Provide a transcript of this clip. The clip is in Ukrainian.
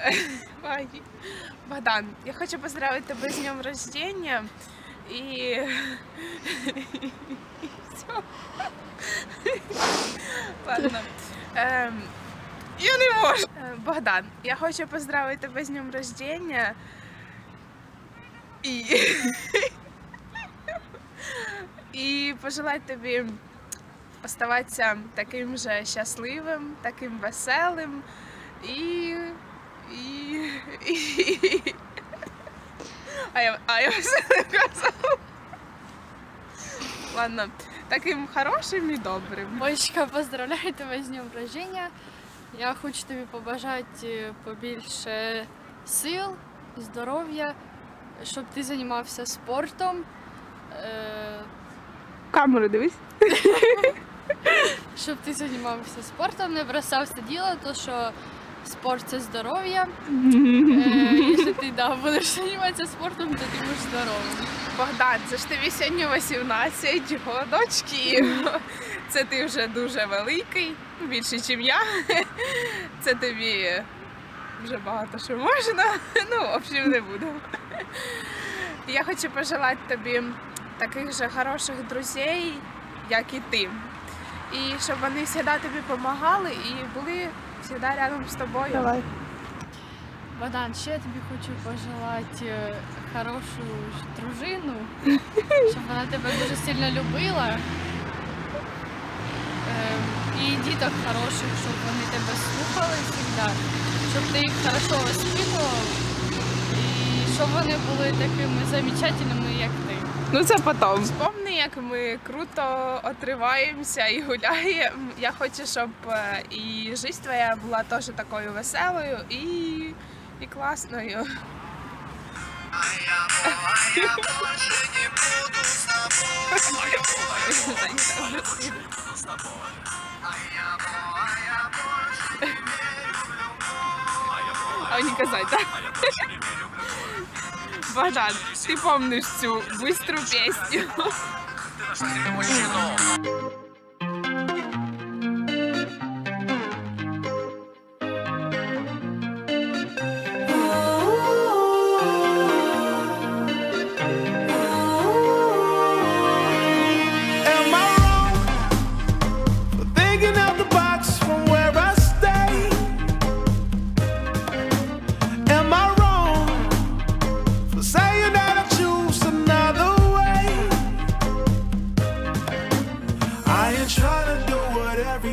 Богдан, я хочу поздравить тебя с днем рождения. И... Всё. Ладно. Я не можу. Е, Богдан, я хочу поздравити тебе з днем рождения. І... І пожелати тобі оставатися таким же щасливим, таким веселим і. І. і... А я, а я все не. Ладно, таким хорошим і добрим. Бочка, поздравляю тебе з днем рождения. Я хочу тобі побажати побільше сил, здоров'я, щоб ти займався спортом, е, Камеру дивись. щоб ти займався спортом, не бросався діло, то що спорт це здоров'я. Е, Якщо ти да, будеш займатися спортом, то ти будеш здоровим. Богдан, це ж тобі сьогодні 18 годочків. Це ти вже дуже великий, більше, ніж я. Це тобі вже багато що можна. Ну, в общем, не буду. Я хочу пожелати тобі таких же хороших друзей, як і ти. І щоб вони завжди тобі допомагали і були завжди рядом з тобою. Давай. Богдан, ще я тобі хочу пожелати е, хорошу дружину, щоб вона тебе дуже сильно любила. Ем, І діток хороших, щоб вони тебе слухали завжди, щоб ти їх хорошо воспитував і щоб вони були такими замечательними, як ти. Ну це потом. Вспомни, як ми круто отриваємося і гуляємо. Я хочу, щоб е, і життя твоя була теж такою веселою і, і класною. А не казать, да? Богдан, ти помниш цю бистру пісню? Am I ain't trying to do what doing.